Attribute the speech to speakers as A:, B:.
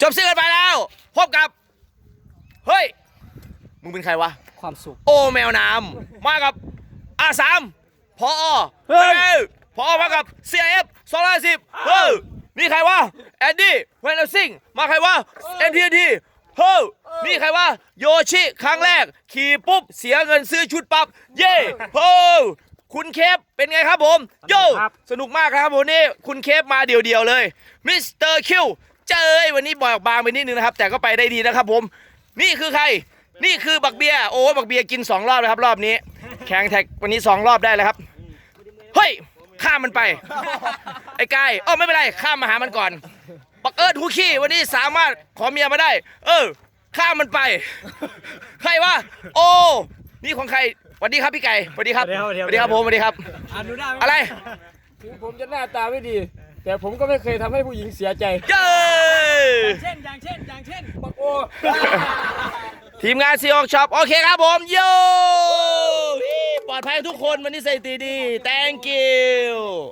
A: จบซีกันไปแล้วพบกับ เฮ้ย มึงเป็นใครวะ
B: ความสุข
A: โอแมวน้ำมากับอาสามพอ
B: เฮ้ย
A: เฮ้ยพอมากับ CIF สองร้อยสิบเฮ้ยนี่ใครวะแอนดี้เวนเนซิงมาใครวะ NTT เฮ้ยนี่ใครวะโยชิครั้งแรก ขี่ปุ๊บ เสียเงินซื้อชุดปั๊บเย่เฮ้ยคุณเคฟเป็นไงครับผม โย
B: ครับ
A: สนุกมากครับวันนี้คุณเคฟมาเดี่ยวๆเลยมิสเตอร์คิว เจอเอ้ยวันนี้บอยออกบางไปนิดนึงนะครับ แต่ก็ไปได้ดีนะครับผม นี่คือใคร นี่คือบักเบียร์โอ้บักเบียร์กิน2รอบแล้วครับรอบนี้ แข่งแท็กวันนี้2รอบได้แล้วครับ เฮ้ยข้ามมันไป ไอ้กายเออไม่เป็นไร ข้ามมาหามันก่อน บักเอิร์ดฮูขี้วันนี้สามารถขอเมียมาได้ เออ ข้ามมันไป ใครวะโอ้นี่ของใครสวัสดีครับพี่ไก่สวัสดีครับ
B: สวัสดีครับ
A: สวัสดีครับผมสวัสดีครับ
B: อ่านดูได้ไหม
A: อะไร
C: ถึงผมจะหน้าตาไม่ดี แต่ผมก็ไม่เคยทำให้ผู้หญิงเสียใจ
A: เย้
B: เช่นอย่างเช่นอย่างเช่น
C: ปักโอ้
A: ทีมงานซีออกช็อปโอเคครับผมโยปลอดภัยทุกคนวันนี้ใส่ตีดี thank you